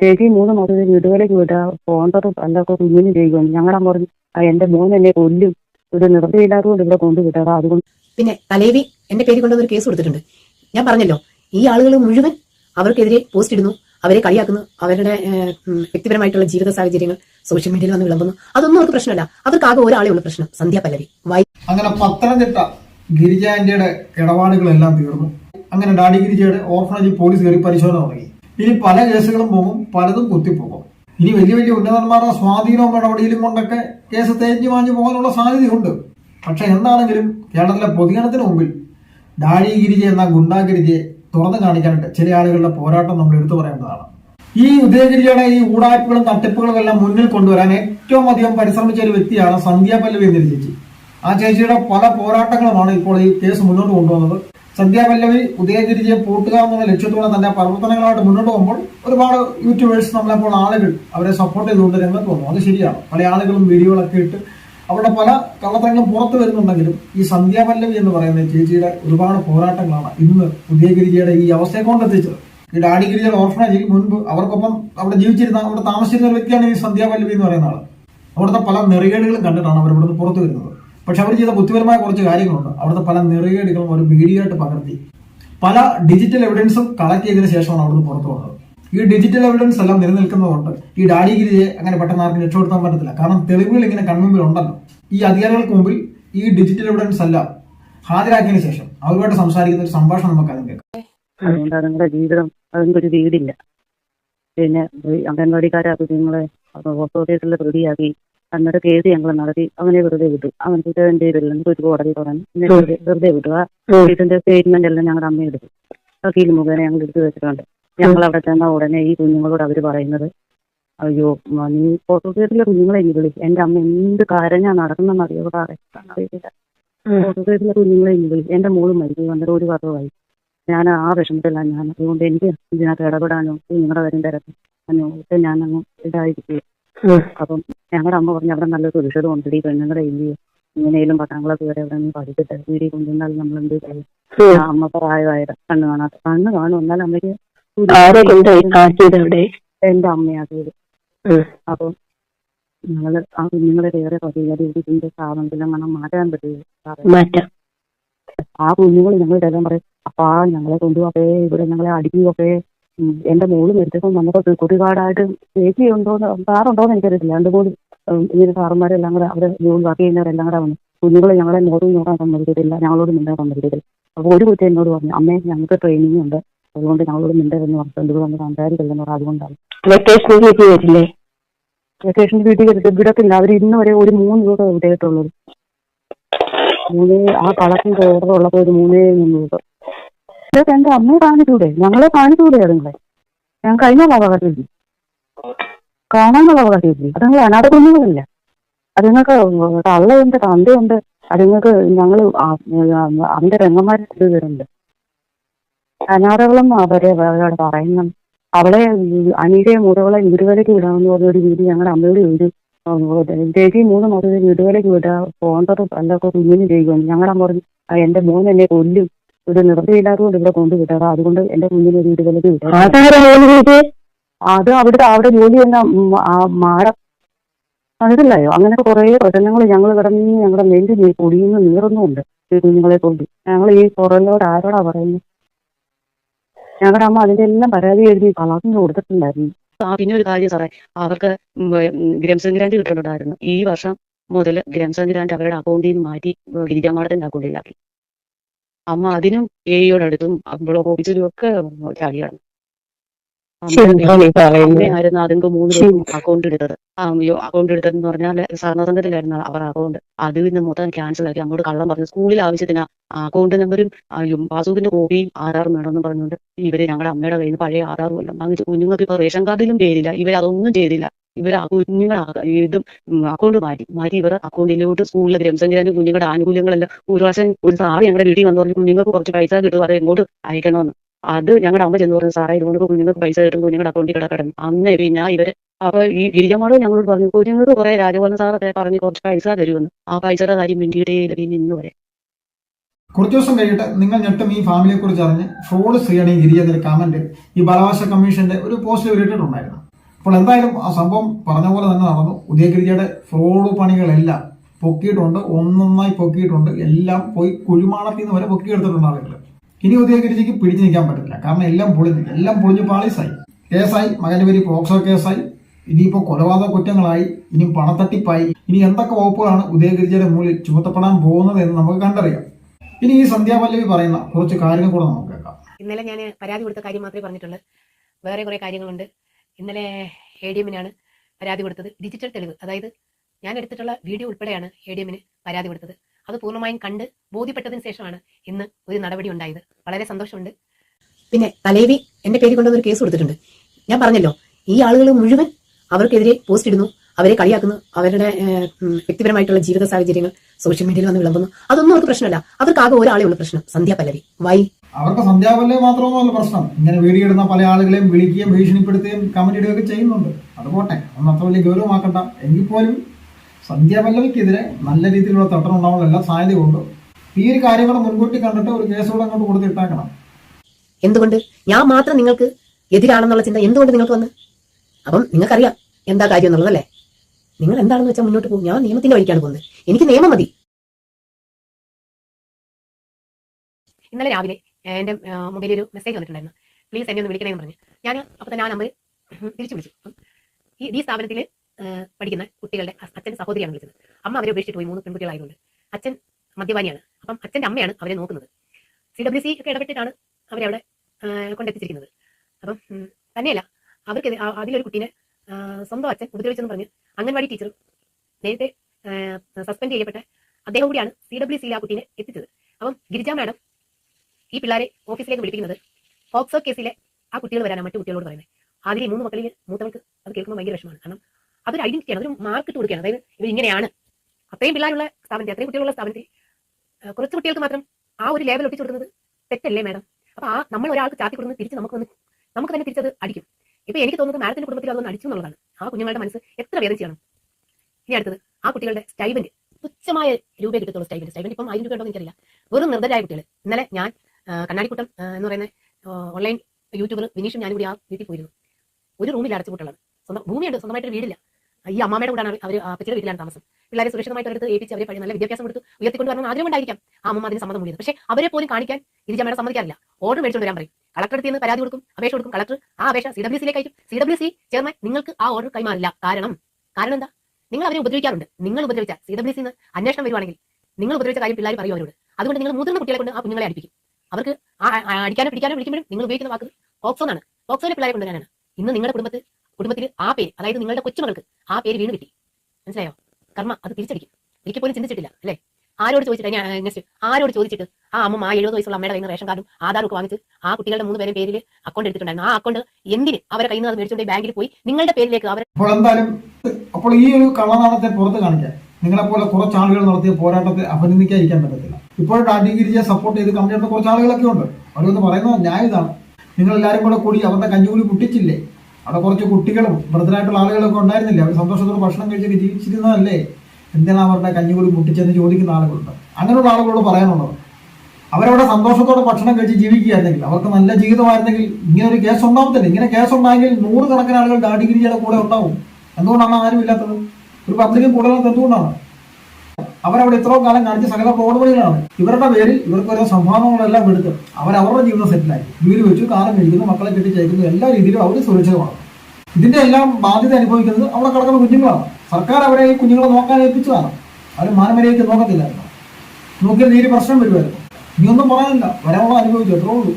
ചേച്ചി മൂന്ന് മാസത്തെ വീടുകളിലേക്ക് വിടുക പോണ്ടതും അല്ലൊക്കെ കുഞ്ഞിന് ചെയ്യുകയാണ് ഞങ്ങളാ പറഞ്ഞു എന്റെ മോൻ എന്നെ കൊല്ലും. ഇവിടെ നിർത്തിയില്ലാത്തതുകൊണ്ട് ഇവിടെ കൊണ്ടുവിട്ടതാ അതുകൊണ്ട് പിന്നെ തലേവി എന്റെ പേര് കൊണ്ടൊരു ഒരു കേസ് കൊടുത്തിട്ടുണ്ട്. ഞാൻ പറഞ്ഞല്ലോ ഈ ആളുകൾ മുഴുവൻ അവർക്കെതിരെ പോസ്റ്റ് ഇടുന്നു. അവരെ കളിയാക്കുന്നു. അവരുടെ വ്യക്തിപരമായിട്ടുള്ള ജീവിത സാഹചര്യങ്ങൾ സോഷ്യൽ മീഡിയയിൽ വന്ന് വിളമ്പുന്നു. അതൊന്നും അവർക്ക് പ്രശ്നമല്ല. അവർക്ക് ആകെ ഒരാളെ ഉള്ള പ്രശ്നം. സന്ധ്യ പല്ലവി. വൈ അങ്ങനെ പത്തനംതിട്ട ഗിരിജ ആന്റിയുടെ ഇടപാടുകളെല്ലാം തീർന്നു. അങ്ങനെ ഡാഡി ഗിരിജയുടെ ഓർഫണേജിൽ പോലീസ് കയറി പരിശോധന തുടങ്ങി. ഇനി പല കേസുകളും പോകും പലതും കുത്തിപ്പോകും. ഇനി വലിയ വലിയ ഉന്നതന്മാരുടെ സ്വാധീനവും ഇടപെടലും കൊണ്ടൊക്കെ കേസ് തേഞ്ഞു മാഞ്ഞു പോകാനുള്ള സാധ്യതയുണ്ട്. പക്ഷെ എന്താണെങ്കിലും കേരളത്തിലെ പൊതുജനത്തിന് മുമ്പിൽ ഗിരിജ എന്ന ഗുണ്ടാഗിരിജയെ തുറന്നു കാണിക്കാനായിട്ട് ചില ആളുകളുടെ പോരാട്ടം നമ്മൾ എടുത്തു പറയേണ്ടതാണ്. ഈ ഉദയഗിരിയുടെ ഈ ഊടായ്പകളും തട്ടിപ്പുകളും എല്ലാം മുന്നിൽ കൊണ്ടുവരാൻ ഏറ്റവും അധികം പരിശ്രമിച്ച ഒരു വ്യക്തിയാണ് സന്ധ്യ പല്ലവി എന്നൊരു ചേച്ചി. ആ ചേച്ചിയുടെ പല പോരാട്ടങ്ങളുമാണ് ഇപ്പോൾ ഈ കേസ് മുന്നോട്ട് കൊണ്ടുവന്നത്. സന്ധ്യ ഉദയഗിരിയെ എന്നുള്ള ലക്ഷ്യത്തോടെ തന്റെ പ്രവർത്തനങ്ങളായിട്ട് മുന്നോട്ട് പോകുമ്പോൾ ഒരുപാട് യൂട്യൂബേഴ്സ് നമ്മളെപ്പോൾ ആളുകൾ അവരെ സപ്പോർട്ട് ചെയ്തുകൊണ്ട് രംഗത്ത് വന്നു. അത് ശരിയാണ്. പല ആളുകളും വീഡിയോകളൊക്കെ ഇട്ട് അവരുടെ പല കള്ളത്തരങ്ങളും പുറത്തു വരുന്നുണ്ടെങ്കിലും ഈ സന്ധ്യാപല്ലവി എന്ന് പറയുന്ന ചേച്ചിയുടെ ഒരുപാട് പോരാട്ടങ്ങളാണ് ഇന്ന് ഉദയഗിരിജയുടെ ഈ അവസ്ഥയെ കൊണ്ടെത്തിച്ചത്. ഈ ഡാഡി ഗിരിജയുടെ ഓർഫനേജിൽ മുൻപ് അവർക്കൊപ്പം അവിടെ ജീവിച്ചിരുന്ന അവിടെ താമസിച്ചിരുന്ന ഒരു വ്യക്തിയാണ് ഈ സന്ധ്യാപല്ലവി എന്ന് പറയുന്ന ആൾ അവിടുത്തെ പല നെറികേടുകളും കണ്ടിട്ടാണ് അവർ ഇവിടുന്ന് പുറത്തു വരുന്നത്. പക്ഷെ അവർ ചെയ്ത ബുദ്ധിപരമായ കുറച്ച് കാര്യങ്ങളുണ്ട്. അവിടുത്തെ പല നെറികേടുകളും ഒരു വീഡിയോ ആയിട്ട് പകർത്തി. പല ഡിജിറ്റൽ എവിഡൻസും കളക്ട് ചെയ്തതിനു ശേഷമാണ് അവിടുന്ന് പുറത്തു വന്നത്. ഈ ഡിജിറ്റൽ എവിഡൻസ് എല്ലാം നിലനിൽക്കുന്നതുകൊണ്ട് ഈ ഡാഡി ഗിരിയെ അങ്ങനെ പെട്ടെന്ന് ആർക്കും രക്ഷപ്പെടുത്താൻ പറ്റത്തില്ല. കാരണം തെളിവുകൾ ഇങ്ങനെ കൺമുമ്പിൽ ഉണ്ടല്ലോ. ഈ അധികാരികൾക്ക് മുമ്പിൽ ഈ ഡിജിറ്റൽ എവിഡൻസ് എല്ലാം ഹാജരാക്കിയതിനു ശേഷം അവരുമായിട്ട് സംസാരിക്കുന്ന ഒരു സംഭാഷണം നമുക്ക് അതിന് കേൾക്കാം. ജീവിതം ഒരു വീടില്ല. പിന്നെ അംഗൻവാടിക്കാരെ കുഞ്ഞുങ്ങളെ ഓഫീസിൽ പ്രതിയാക്കി. എന്നിട്ട് കേസ് ഞങ്ങൾ നടത്തി. അങ്ങനെ വെറുതെ വിട്ടു. അവൻ കുറ്റവന്റെ പേരിൽ ഒരു കോടതി പറഞ്ഞു വെറുതെ- വെറുതെ വിട്ടു. ആ ഇതിന്റെ സ്റ്റേറ്റ്മെന്റ് എല്ലാം ഞങ്ങളുടെ അമ്മ എടുത്തു. വക്കീൽ മുഖേന ഞങ്ങൾ എടുത്തു വെച്ചിട്ടുണ്ട്. ഞങ്ങൾ അവിടെ ചെന്ന ഉടനെ ഈ കുഞ്ഞുങ്ങളോട് അവർ പറയുന്നത് അയ്യോ നീ ഫോട്ടോസേറ്റിലെ കുഞ്ഞുങ്ങളെ ഇനി വിളി. എന്റെ അമ്മ എന്ത് കാര്യം നടക്കുന്നെന്ന് അറിയോ? അറിയില്ല ഫോട്ടോസേറ്റിലെ കുഞ്ഞുങ്ങളെ ഇനി വിളി. എന്റെ മോൾ മരിച്ചു. വന്നിട്ട് ഒരു വർഷമായി. ഞാൻ ആ വിഷമത്തിലാണ് ഞാൻ. അതുകൊണ്ട് എനിക്ക് ഇതിനകത്ത് ഇടപെടാനോ നിങ്ങളുടെ കാര്യം തിരക്കും ഒക്കെ ഞാൻ അങ്ങ് ഇതായിരിക്കും അപ്പം ഞങ്ങളുടെ അമ്മ പറഞ്ഞു അവിടെ നല്ലൊരു സുരക്ഷിതം ഉണ്ട് ഈ പെണ്ണുങ്ങളുടെ ഇല്ലയോ ഇങ്ങനെയും പത്താം ക്ലാസ് വരെ അവിടെ നിന്ന് പഠിച്ചിട്ട് വീട്ടിൽ കൊണ്ടുവന്നാൽ നമ്മൾ എന്ത് ചെയ്യും? അമ്മ പ്രായമായത് കണ്ണ് കാണാത്ത കണ്ണ് കാണും. എന്നാൽ അമ്മയ്ക്ക് എന്റെ അമ്മയാക്കിയത് അപ്പൊ ഞങ്ങൾ ആ കുഞ്ഞുങ്ങളെ വേറെ പതിവാരി ഇതിന്റെ സ്ഥാപനത്തിൽ അങ്ങനെ മാറ്റാൻ പറ്റില്ല ആ കുഞ്ഞുങ്ങൾ ഞങ്ങൾ ചെല്ലാൻ പറയും അപ്പാ ഞങ്ങളെ കൊണ്ടുപോകേ ഇവിടെ ഞങ്ങളെ അടിക്കുകയൊക്കെ എന്റെ മോൾ മരിച്ചപ്പോൾ നമുക്ക് കുട്ടികാടായിട്ട് ചേച്ചി ഉണ്ടോന്ന് സാറുണ്ടോന്ന് എനിക്കറിയത്തില്ല. രണ്ടു മൂന്ന് ഇങ്ങനെ സാറന്മാരെല്ലാം കൂടെ അവിടെ ജോലി വർക്ക് ചെയ്യുന്നവരെല്ലാം കൂടെ വന്നു. കുഞ്ഞുങ്ങളെ ഞങ്ങളെ നോക്കി നോക്കാൻ സമ്മതിക്കത്തില്ല. ഞങ്ങളോട് മിണ്ടാൻ സമ്മതിക്കത്തില്ല. അപ്പോൾ ഒരു കുട്ടി എന്നോട് പറഞ്ഞു അമ്മേ ഞങ്ങൾക്ക് ട്രെയിനിങ് ഉണ്ട്. അതുകൊണ്ട് ഞങ്ങളോട് മിണ്ടരെന്ന് പറഞ്ഞിട്ടുണ്ട് വന്ന് സംസാരിക്കില്ലെന്ന് പറഞ്ഞു അതുകൊണ്ടാണ് വെക്കേഷൻ വീട്ടിൽ വരില്ലേ വെക്കേഷൻ വീട്ടിൽ വിടത്തില്ല. അവർ ഇന്ന് വരെ ഒരു മൂന്ന് ദിവസം വിടയിട്ടുള്ളത് മൂന്ന് ആ കളക്ഷൻ ഓർഡർ ഉള്ളപ്പോൾ ഒരു മൂന്നേ മൂന്ന് ദിവസം. ഇതൊക്കെ എന്റെ അമ്മയെ കാണിച്ചൂടെ? ഞങ്ങളെ കാണിച്ചൂടെ അതുങ്ങളെ ഞാൻ കഴിഞ്ഞുള്ള അവകാശമില്ല കാണാനുള്ള അവകാശമില്ല അതുങ്ങൾ അനാഥ കുഞ്ഞുങ്ങളല്ല അതുങ്ങൾക്ക് തള്ളയുണ്ട് തന്തയുണ്ട്. അതുങ്ങൾക്ക് ഞങ്ങൾ അവന്റെ രംഗന്മാരെ കൊണ്ടുവരുന്നുണ്ട് അനാഥകളും അവരെ അവരോട് പറയുന്നു. അവളെ അനിയുടെ മുറകളെ വീടുകളിലേക്ക് വിടാമെന്ന് പറഞ്ഞ ഒരു വീട് ഞങ്ങളുടെ അമ്മയോട് വീട്. ചേച്ചി മൂന്ന് മാസത്തിൽ വീടുകളിലേക്ക് വിടുക പോകേണ്ടത് അല്ലൊക്കെ കുഞ്ഞിന് ചെയ്യുന്നു ഞങ്ങളുടെ അമ്മ പറഞ്ഞു എന്റെ മോൻ എന്നെ കൊല്ലും. ഇത് നിർത്തിയില്ലാത്തതുകൊണ്ട് ഇവിടെ കൊണ്ടുവിട്ടതാ അതുകൊണ്ട് എന്റെ കുഞ്ഞിനെ വീടുകളിലേക്ക് വിട്ടു ആധാരം വീട് അത് അവിടുത്തെ അവിടെ ജോലി ചെയ്യുന്ന മാഡം മനസ്സിലായോ അങ്ങനത്തെ കുറേ പ്രശ്നങ്ങൾ ഞങ്ങൾ കിടന്ന് ഞങ്ങളുടെ നെഞ്ച് നീ പൊടിയുന്നു നീറുന്നുണ്ട് ഈ കുഞ്ഞുങ്ങളെ കൊണ്ട്. ഞങ്ങൾ ഈ പുറലോട് ആരോടാ പറയുന്നു? ഞങ്ങളുടെ അമ്മ അതിന്റെ എല്ലാം പരാതി എഴുതി കളാസിന് കൊടുത്തിട്ടുണ്ടായിരുന്നു. പിന്നെ ഒരു കാര്യം സാറേ. അവർക്ക് ഗ്രംസൻ ഗ്രാൻഡ് കിട്ടുന്നുണ്ടായിരുന്നു ഈ വർഷം മുതൽ ഗ്രംസൻ ഗ്രാൻഡ് അവരുടെ അക്കൗണ്ടിൽ നിന്ന് മാറ്റി ഗിരിജാമാടത്തിന്റെ അക്കൗണ്ടിലാക്കി അമ്മ അതിനും എയോടടുത്തും ഓഫീസിലും ഒക്കെ ചാടിയാണ് ആയിരുന്നു അതിന്റെ മൂന്ന് അക്കൗണ്ട് എടുത്തത്. ആ അക്കൗണ്ട് എടുത്തതെന്ന് പറഞ്ഞാൽ സഹനസംഘത്തിലായിരുന്നു അവർ അക്കൗണ്ട് അത് പിന്നെ മൊത്തം ക്യാൻസൽ ആക്കി അങ്ങോട്ട് കള്ളം പറഞ്ഞു. സ്കൂളിൽ ആവശ്യത്തിന് അക്കൗണ്ട് നമ്പറും നമ്പരും പാസ്ബുക്കിന്റെ കോപ്പിയും ആധാറും വേണമെന്ന് പറഞ്ഞുകൊണ്ട് ഇവർ ഞങ്ങളുടെ അമ്മയുടെ കയ്യിൽ നിന്ന് പഴയ ആധാറും എല്ലാം വാങ്ങിച്ചു. കുഞ്ഞുങ്ങൾക്ക് ഇപ്പൊ റേഷൻ കാർഡിലും പേരില്ല. ഇവർ അതൊന്നും ചെയ്തില്ല. ഇവർ കുഞ്ഞുങ്ങൾ ഇതും അക്കൗണ്ട് മാറ്റി മാറ്റി ഇവർ അക്കൗണ്ടിലോട്ട് സ്കൂളിലെ ഗ്രംസംഖ്യാനും കുഞ്ഞുങ്ങളുടെ ആനുകൂല്യങ്ങളെല്ലാം ഒരു പ്രാവശ്യം ഒരു സാറ് ഞങ്ങളുടെ വീട്ടിൽ വന്നു പറഞ്ഞു കുഞ്ഞുങ്ങൾക്ക് കുറച്ച് പൈസ കിട്ടും അത് എങ്ങോട്ട് അയക്കണമെന്ന്. അത് ഞങ്ങളുടെ അമ്മ ചെന്ന് പറഞ്ഞു സാറേ ഇതുകൊണ്ട് കുഞ്ഞുങ്ങൾക്ക് പൈസ കിട്ടും കുഞ്ഞുങ്ങളുടെ അക്കൗണ്ടിൽ കിടക്കണം അന്ന് പിന്നെ ഇവർ അപ്പൊ ഈ ഗിരിജമാടോ ഞങ്ങളോട് പറഞ്ഞു കുഞ്ഞുങ്ങൾക്ക് കുറെ രാജഭവൻ സാറൊക്കെ പറഞ്ഞ് കുറച്ച് പൈസ തരുമെന്ന്. ആ പൈസയുടെ കാര്യം മിണ്ടിയിട്ടേ ഇല്ല പിന്നെ ഇന്ന് വരെ. കുറച്ചു ദിവസം കഴിഞ്ഞിട്ട് നിങ്ങൾ ഞെട്ടും ഈ ഫാമിലിയെ കുറിച്ച് അറിഞ്ഞ് ഫ്രോഡ് ശ്രീയാണ് എന്നൊരു കമന്റ് ഈ ബലവാസ കമ്മീഷന്റെ ഒരു പോസ്റ്റിൽ ഇട്ടിട്ടുണ്ടായിരുന്നു. അപ്പോൾ എന്തായാലും ആ സംഭവം പറഞ്ഞ പോലെ തന്നെ നടന്നു. ഉദയഗിരിജയുടെ ഫ്രോഡ് പണികളെല്ലാം പൊക്കിയിട്ടുണ്ട്. ഒന്നൊന്നായി പൊക്കിയിട്ടുണ്ട്. എല്ലാം പോയി കുഴിമാണത്തിൽ നിന്ന് വരെ പൊക്കിയെടുത്തിട്ടുണ്ട് ആളുകൾ ഇനി ഉദയഗിരിജിക്ക് പിടിച്ചു നിൽക്കാൻ പറ്റില്ല കാരണം എല്ലാം പൊളിഞ്ഞു എല്ലാം പൊളിഞ്ഞു പാളീസായി. കേസായി. മകനുപരി പേര് പോക്സോ കേസായി. ഇനിയിപ്പോ കൊലപാതക കുറ്റങ്ങളായി. ഇനി പണത്തട്ടിപ്പായി. ഇനി എന്തൊക്കെ വകുപ്പുകളാണ് ഉദയഗിരിജയുടെ മുകളിൽ ചുമത്തപ്പെടാൻ പോകുന്നത് എന്ന് നമുക്ക് കണ്ടറിയാം. ഇനി ഈ സന്ധ്യാപല്ലവി പറയുന്ന കുറച്ച് കാര്യങ്ങൾ കൂടെ നമുക്ക് കേൾക്കാം. ഇന്നലെ ഞാൻ പരാതി കൊടുത്ത കാര്യം മാത്രമേ പറഞ്ഞിട്ടുള്ളൂ. വേറെ കുറെ കാര്യങ്ങളുണ്ട്. ഇന്നലെ എ ഡി എമ്മിനാണ് പരാതി കൊടുത്തത് ഡിജിറ്റൽ തെളിവ്. അതായത് ഞാൻ എടുത്തിട്ടുള്ള വീഡിയോ ഉൾപ്പെടെയാണ് എ ഡി എമ്മിന് പരാതി കൊടുത്തത്. അത് പൂർണമായും കണ്ട് ബോധ്യപ്പെട്ടതിന് ശേഷമാണ് ഇന്ന് ഒരു നടപടി ഉണ്ടായത്. വളരെ സന്തോഷമുണ്ട്. പിന്നെ തലേവി എന്റെ പേര് കൊണ്ട് ഒരു കേസ് കൊടുത്തിട്ടുണ്ട്. ഞാൻ പറഞ്ഞല്ലോ ഈ ആളുകൾ മുഴുവൻ അവർക്കെതിരെ പോസ്റ്റ് ഇടുന്നു അവരെ കളിയാക്കുന്നു അവരുടെ വ്യക്തിപരമായിട്ടുള്ള ജീവിത സാഹചര്യങ്ങൾ സോഷ്യൽ മീഡിയയിൽ വന്ന് വിളമ്പുന്നു. അതൊന്നും അവർക്ക് പ്രശ്നമല്ല. അവർക്കാകെ ഒരാളെ ഉള്ളൂ പ്രശ്നം. സന്ധ്യ പല്ലവി. വൈ അവർക്ക് സന്ധ്യാപല്ലേ മാത്രമൊന്നുമല്ല പ്രശ്നം. ഇങ്ങനെ വീഡിയോ ഇടുന്ന പല ആളുകളെയും വിളിക്കുകയും ഭീഷണിപ്പെടുത്തുകയും കമന്റ് ഇടുകയൊക്കെ ചെയ്യുന്നുണ്ട്. അത് പോട്ടെ അതൊന്നും അത്ര വലിയ ഗൗരവമാക്കണ്ട. എങ്കിൽ പോലും സന്ധ്യാപല്ലവിക്കെതിരെ നല്ല രീതിയിലുള്ള തട്ടം ഉണ്ടാവാനുള്ള എല്ലാ സാധ്യതയുണ്ട്. ഈ ഒരു കാര്യങ്ങൾ മുൻകൂട്ടി കണ്ടിട്ട് ഒരു കേസ് കൂടെ അങ്ങോട്ട് കൊടുത്തിട്ടേക്കണം എന്തുകൊണ്ട്? ഞാൻ മാത്രം നിങ്ങൾക്ക് എതിരാണെന്നുള്ള ചിന്ത എന്തുകൊണ്ട് നിങ്ങൾക്ക് വന്ന്? അപ്പം നിങ്ങൾക്കറിയാം എന്താ കാര്യം എന്നുള്ളതല്ലേ? നിങ്ങൾ എന്താണെന്ന് വെച്ചാൽ മുന്നോട്ട് പോകും. ഞാൻ നിയമത്തിന്റെ വഴിക്കാണ് പോകുന്നത്. എനിക്ക് നിയമം മതി. ഇന്നലെ രാവിലെ എന്റെ മൊബൈലിൽ ഒരു മെസ്സേജ് വന്നിട്ടുണ്ടായിരുന്നു. പ്ലീസ് എന്നെ ഒന്ന് വിളിക്കണമെന്ന് പറഞ്ഞു. ഞാൻ അപ്പൊ തന്നെ ആ നമ്പർ തിരിച്ചു വിളിച്ചു. ഈ ഈ സ്ഥാപനത്തിൽ പഠിക്കുന്ന കുട്ടികളുടെ അച്ഛൻ സഹോദരിയാണ് വിളിച്ചത്. അമ്മ അവരെ ഉപേക്ഷിച്ചിട്ട് പോയി മൂന്ന് പെൺകുട്ടികളായതുകൊണ്ട് അച്ഛൻ മദ്യപാനിയാണ്. അപ്പം അച്ഛന്റെ അമ്മയാണ് അവരെ നോക്കുന്നത്. സി ഡബ്ല്യു സി ഒക്കെ ഇടപെട്ടിട്ടാണ് അവരെ അവിടെ കൊണ്ടെത്തിച്ചിരിക്കുന്നത്. അപ്പം തന്നെയല്ല അവർക്ക് അതിലൊരു കുട്ടീനെ സ്വന്തം അച്ഛൻ ഉപദ്രവിച്ചെന്ന് പറഞ്ഞ് അംഗൻവാടി ടീച്ചർ നേരത്തെ സസ്പെൻഡ് ചെയ്യപ്പെട്ട അദ്ദേഹം കൂടിയാണ് സി ഡബ്ല്യു സിയിൽ ആ കുട്ടീനെ എത്തിച്ചത്. അപ്പം ഗിരിജ മാഡം ഈ പിള്ളേരെ ഓഫീസിലേക്ക് വിളിപ്പിക്കുന്നത് ഫോക്സോ കേസിലെ ആ കുട്ടികൾ വരാനാണ് മറ്റു കുട്ടികളോട് പറയുന്നത്. അതിൽ മൂന്ന് മക്കളിൽ മൂത്തവൾക്ക് അത് കേൾക്കുമ്പോൾ ഭയങ്കര വിഷമമാണ്. കാരണം അതൊരു ഐഡന്റിറ്റിയാണ് അതൊരു മാർക്ക് ഇട്ട് കൊടുക്കുകയാണ്. അതായത് ഇവർ ഇങ്ങനെയാണ്. അത്രയും പിള്ളേരുള്ള സ്ഥാപനത്തിൽ അത്രയും കുട്ടികളുള്ള സ്ഥാപനത്തിൽ കുറച്ച് കുട്ടികൾക്ക് മാത്രം ആ ഒരു ലേബൽ ഒട്ടിച്ചു കൊടുക്കുന്നത് തെറ്റല്ലേ മാഡം അപ്പൊ ആ നമ്മൾ ഒരാൾക്ക് ചാത്തി കൊടുക്കുന്നത് തിരിച്ച് നമുക്ക് വന്ന് നമുക്ക് തന്നെ തിരിച്ചത് അടിക്കും. ഇപ്പൊ എനിക്ക് തോന്നുന്നത് മാഡത്തിന്റെ കുടുംബത്തിൽ അതൊന്ന് അടിച്ചു എന്നുള്ളതാണ്. ആ കുഞ്ഞുങ്ങളുടെ മനസ്സ് എത്ര വേദന ചെയ്യണം. ഇനി അടുത്തത് ആ കുട്ടികളുടെ സ്റ്റൈബന്റ് തുച്ഛമായ രൂപ കിട്ടത്തുള്ളൂ സ്റ്റൈബന്റ് സ്റ്റൈബന്റ് ഇപ്പം ആയിരം രൂപ ഉണ്ടോ എനിക്കറിയില്ല. വെറും നിർദ്ധരായ കുട്ടികൾ ഇന്നലെ ഞാൻ കണ്ണാടിക്കുട്ടം എന്ന് പറയുന്ന ഓൺലൈൻ യൂട്യൂബർ വിനീഷും ഞാനും കൂടി ആ വീട്ടിൽ പോയിരുന്നു. ഒരു റൂമിൽ അടച്ചുപൂട്ടുള്ളത് സ്വന്തം ഭൂമിയുണ്ട് സ്വന്തമായിട്ടൊരു വീടില്ല. ഈ അമ്മയുടെ കൂടാണ് അവർ അപ്പച്ചിയുടെ വീട്ടിലാണ് താമസം. പിള്ളേരെ സുരക്ഷിതമായിട്ട് അവരുടെ ഏൽപ്പിച്ച് അവരെ നല്ല വിദ്യാഭ്യാസം കൊടുത്ത് ഉയർത്തിക്കൊണ്ട് വരണം ആഗ്രഹം ഉണ്ടായിരിക്കാം. ആ അമ്മ അതിന് സമ്മതം മൂടിയത്. പക്ഷേ അവരെ പോലും കാണിക്കാൻ ഗിരിജമ്മയുടെ സമ്മതിക്കാറില്ല. ഓർഡർ മേടിച്ചുകൊണ്ട് വരാൻ പറയും. കളക്ടർ എത്തിയെന്ന് പരാതി കൊടുക്കും അപേക്ഷ കൊടുക്കും കളക്ടർ ആ അപേക്ഷ സി ഡബ്ല്യു സിയിലേക്ക് അയക്കും സി ഡബ്ല്യു സി ചെയർമാൻ നിങ്ങൾക്ക് ആ ഓർഡർ കൈമാറില്ല. കാരണം കാരണം എന്താ? നിങ്ങൾ അവരെ ഉപദ്രവിക്കാറുണ്ട്. നിങ്ങൾ ഉപദ്രവിച്ച സി ഡബ്ല്യു സിന്ന് അന്വേഷണം വരുവാണെങ്കിൽ നിങ്ങൾ ഉപദ്രവിച്ച കാര്യം പിള്ളേർ പറയും അവരോട്. അതുകൊണ്ട് നിങ്ങൾ മുതിർന്ന കുട്ടികളെ കൊണ്ട് ആ കുഞ്ഞുങ്ങളെ അടിപ്പിക്കും. അവർക്ക് അടിക്കാനോ പിടിക്കാനോ വിളിക്കുമ്പോഴും നിങ്ങൾ ഉപയോഗിക്കുന്ന വാക്ക് പോക്സോ എന്നാണ് പോക്സോയിലെ പിള്ളേരെ കൊണ്ടുവരാനാണ് ഇന്ന് നിങ്ങളുടെ കുടുംബത്തിൽ കുടുംബത്തിൽ ആ പേര് അതായത് നിങ്ങളുടെ കൊച്ചുമകൾക്ക് ആ പേര് വീണ് കിട്ടി. മനസ്സിലായോ? കർമ്മ അത് തിരിച്ചടിക്കും. എനിക്ക് പോലും ചിന്തിച്ചിട്ടില്ല അല്ലേ? ആരോട് ചോദിച്ചിട്ട് ഞാൻ ആരോട് ചോദിച്ചിട്ട് ആ അമ്മ ആ എഴുപത് വയസ്സുള്ള അമ്മയുടെ കയ്യിൽ റേഷൻ കാർഡും ആധാറും ഒക്കെ വാങ്ങിച്ച് ആ കുട്ടികളുടെ മൂന്ന് പേരും പേരിൽ അക്കൗണ്ട് എടുത്തിട്ടുണ്ടായിരുന്നു. ആ അക്കൗണ്ട് എന്തിന് അവരെ കയ്യിൽ നിന്ന് മേടിച്ചുകൊണ്ട് ബാങ്കിൽ പോയി നിങ്ങളുടെ പേരിലേക്ക് അവർ അപ്പോൾ എന്തായാലും അപ്പോൾ ഈ ഒരു കള്ളനാണത്തെ പുറത്ത് കാണിക്കാൻ നിങ്ങളെപ്പോലെ കുറച്ച് ആളുകൾ നടത്തിയ പോരാട്ടത്തെ അഭിനന്ദിക്കാതിരിക്കാൻ പറ്റത്തില്ല. ഇപ്പോൾ ഡാഡിഗിരിയെ സപ്പോർട്ട് ചെയ്ത് കമ്പനിയുടെ കുറച്ച് ആളുകളൊക്കെ ഉണ്ട്. അവരൊന്ന് പറയുന്നത് ന്യായം ഇതാണ്. നിങ്ങൾ എല്ലാവരും കൂടെ കൂടി അവരുടെ കഞ്ഞുകൂടി പൊട്ടിച്ചില്ലേ? അവിടെ കുറച്ച് കുട്ടികളും വൃദ്ധരായിട്ടുള്ള ആളുകളൊക്കെ ഉണ്ടായിരുന്നില്ലേ? അവർ സന്തോഷത്തോടെ ഭക്ഷണം കഴിച്ചൊക്കെ ജീവിച്ചിരുന്നതല്ലേ? എന്തിനാണ് അവരുടെ കഞ്ഞുകൂടി മുട്ടിച്ചെന്ന് ചോദിക്കുന്ന ആളുകളുണ്ട്. അങ്ങനെയുള്ള ആളുകളോട് പറയാനുള്ളത്. അവരവിടെ സന്തോഷത്തോടെ ഭക്ഷണം കഴിച്ച് ജീവിക്കുകയായിരുന്നെങ്കിൽ അവർക്ക് നല്ല ജീവിതമായിരുന്നെങ്കിൽ ഇങ്ങനെ ഒരു കേസ് ഉണ്ടാവത്തില്ല. ഇങ്ങനെ കേസ് ഉണ്ടായെങ്കിൽ നൂറുകണക്കിന് ആളുകൾ ഡാഡിഗിരിയുടെ കൂടെ ഉണ്ടാവും. എന്തുകൊണ്ടാണ് ആരും ഇല്ലാത്തത്? ഒരു പബ്ലിക്കും കൂടുതലും എന്തുകൊണ്ടാണ് അവരവിടെ ഇത്രയും കാലം കാണിച്ച സകല പ്രോഡുകളിലാണ് ഇവരുടെ പേരിൽ ഇവർക്ക് ഓരോ സംഭാവനകളെല്ലാം എടുത്ത് അവരവരുടെ ജീവിതം സെറ്റിലായി വീട് വെച്ചു കാലം മേടിക്കുന്നു മക്കളെ കെട്ടിച്ചയക്കുന്നു എല്ലാ രീതിയിലും അവർ സുരക്ഷിതമാണ്. ഇതിന്റെ എല്ലാം ബാധ്യത അനുഭവിക്കുന്നത് അവിടെ കിടക്കുന്ന കുഞ്ഞുങ്ങളാണ്. സർക്കാർ അവരെ ഈ കുഞ്ഞുങ്ങളെ നോക്കാൻ ഏൽപ്പിച്ചതാണ്. അവർ മാനമര്യാദയ്ക്ക് നോക്കത്തില്ലായിരുന്നു. നോക്കിയാൽ നീര് പ്രശ്നം വരുമായിരുന്നു. ഇനിയൊന്നും പറയാനില്ല. വരാനുള്ള അനുഭവിച്ചു അത്രേ ഉള്ളൂ.